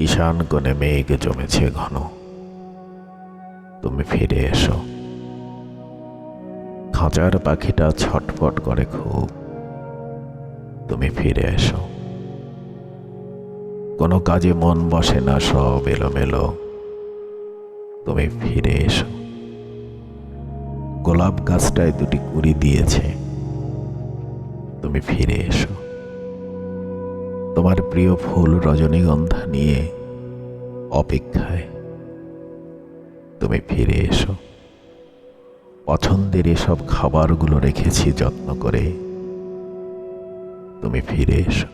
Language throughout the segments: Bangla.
ঈশান কোণে মেঘ জমেছে ঘন। তুমি ফিরে এসো। খাঁচার পাখিটা ছটফট করে খুব। তুমি ফিরে এসো। কোনো কাজে মন বসে না, সব এলোমেলো। তুমি ফিরে এসো। গোলাপ গাছটায় দুটি কুড়ি দিয়েছে। তুমি ফিরে এসো। তোমার প্রিয় ফুল রজনীগন্ধা নিয়ে অপেক্ষায়। তুমি ফিরে এসো। পছন্দের এসব খাবারগুলো রেখেছি যত্ন করে। তুমি ফিরে এসো।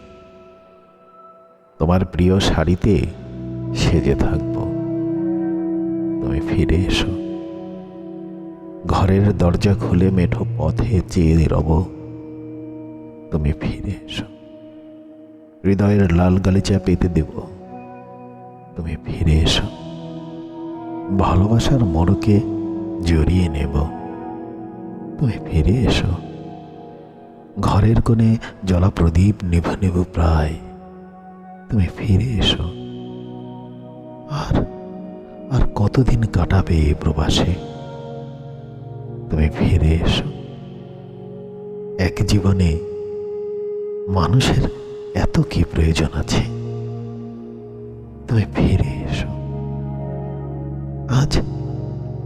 তোমার প্রিয় শাড়িতে সেজে থাকব। তুমি ফিরে এসো। ঘরের দরজা খুলে মেঠো পথে চেয়ে রব। তুমি ফিরে এসো। হৃদয়ের লাল গালিচা পেতে দেব। তুমি ফিরে এসো। ভালোবাসার মোড়কে জড়িয়ে নেব। তুমি ফিরে এসো। ঘরের কোণে জলাপ্রদীপ নিভ নিভ প্রায়। তুমি ফিরে এসো। আর আর কতদিন কাটাবে প্রবাসে? তুমি ফিরে এসো। এক জীবনে মানুষের এত কি প্রয়োজন আছে? তুমি ফিরে এসো। আজ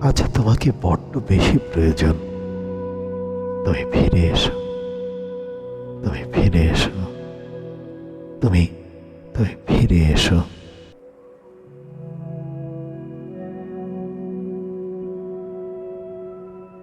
আজ তোমাকে বড্ড বেশি প্রয়োজন। তুমি ফিরে এসো। তুমি ফিরে এসো। তুমি তুমি ফিরে এসো।